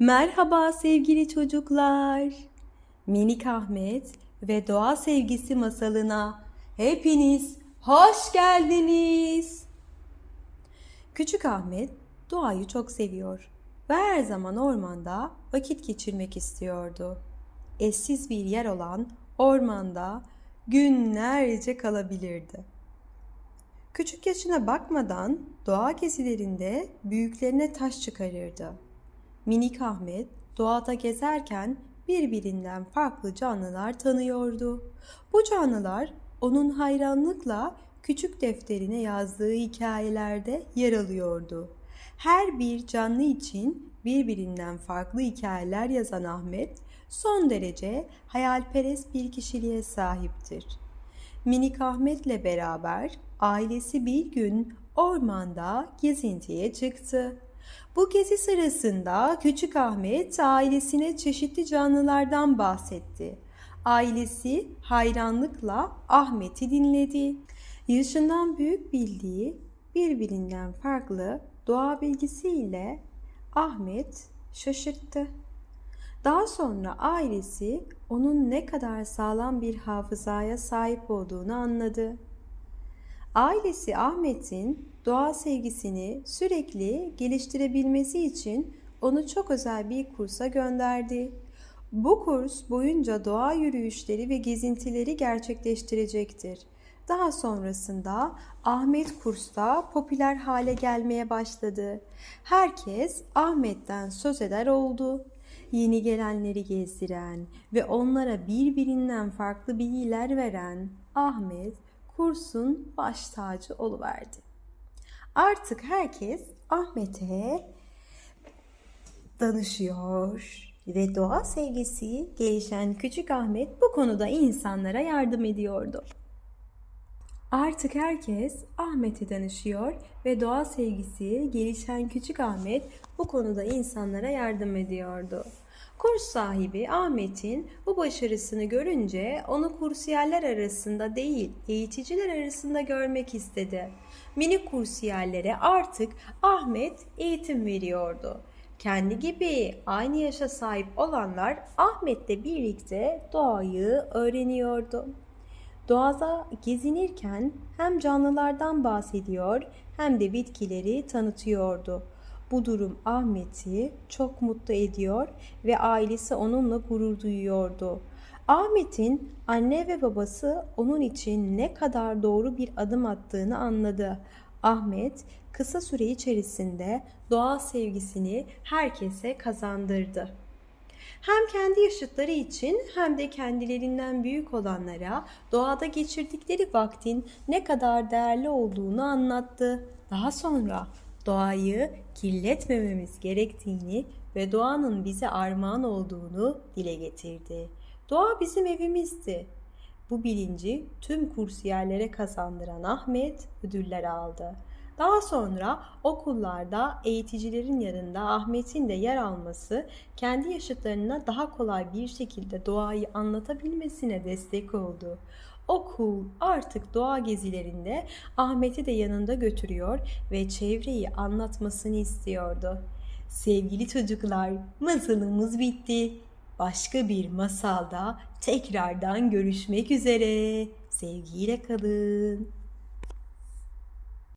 Merhaba sevgili çocuklar. Minik Ahmet ve doğa sevgisi masalına hepiniz hoş geldiniz. Küçük Ahmet doğayı çok seviyor ve her zaman ormanda vakit geçirmek istiyordu. Eşsiz bir yer olan ormanda günlerce kalabilirdi. Küçük yaşına bakmadan doğa gezilerinde büyüklerine taş çıkarırdı. Minik Ahmet doğada gezerken birbirinden farklı canlılar tanıyordu. Bu canlılar onun hayranlıkla küçük defterine yazdığı hikayelerde yer alıyordu. Her bir canlı için birbirinden farklı hikayeler yazan Ahmet son derece hayalperest bir kişiliğe sahiptir. Minik Ahmet'le beraber ailesi bir gün ormanda gezintiye çıktı. Bu gezi sırasında Küçük Ahmet ailesine çeşitli canlılardan bahsetti. Ailesi hayranlıkla Ahmet'i dinledi. Yaşından büyük bildiği birbirinden farklı doğa bilgisiyle Ahmet şaşırttı. Daha sonra ailesi onun ne kadar sağlam bir hafızaya sahip olduğunu anladı. Ailesi Ahmet'in doğa sevgisini sürekli geliştirebilmesi için onu çok özel bir kursa gönderdi. Bu kurs boyunca doğa yürüyüşleri ve gezintileri gerçekleştirecektir. Daha sonrasında Ahmet kursta popüler hale gelmeye başladı. Herkes Ahmet'ten söz eder oldu. Yeni gelenleri gezdiren ve onlara birbirinden farklı bilgiler veren Ahmet kursun baş tacı oluverdi. Artık herkes Ahmet'e danışıyor ve doğa sevgisi gelişen küçük Ahmet bu konuda insanlara yardım ediyordu. Artık herkes Ahmet'e danışıyor ve doğa sevgisi gelişen küçük Ahmet bu konuda insanlara yardım ediyordu. Kurs sahibi Ahmet'in bu başarısını görünce onu kursiyerler arasında değil, eğiticiler arasında görmek istedi. Minik kursiyerlere artık Ahmet eğitim veriyordu. Kendi gibi aynı yaşa sahip olanlar Ahmet'le birlikte doğayı öğreniyordu. Doğada gezinirken hem canlılardan bahsediyor hem de bitkileri tanıtıyordu. Bu durum Ahmet'i çok mutlu ediyor ve ailesi onunla gurur duyuyordu. Ahmet'in anne ve babası onun için ne kadar doğru bir adım attığını anladı. Ahmet kısa süre içerisinde doğa sevgisini herkese kazandırdı. Hem kendi yaşıtları için hem de kendilerinden büyük olanlara doğada geçirdikleri vaktin ne kadar değerli olduğunu anlattı. Daha sonra doğayı kirletmememiz gerektiğini ve doğanın bize armağan olduğunu dile getirdi. Doğa bizim evimizdi. Bu bilinci tüm kursiyerlere kazandıran Ahmet ödüller aldı. Daha sonra okullarda eğiticilerin yanında Ahmet'in de yer alması kendi yaşıtlarına daha kolay bir şekilde doğayı anlatabilmesine destek oldu. Okul artık doğa gezilerinde Ahmet'i de yanında götürüyor ve çevreyi anlatmasını istiyordu. Sevgili çocuklar, masalımız bitti. Başka bir masalda tekrardan görüşmek üzere. Sevgiyle kalın.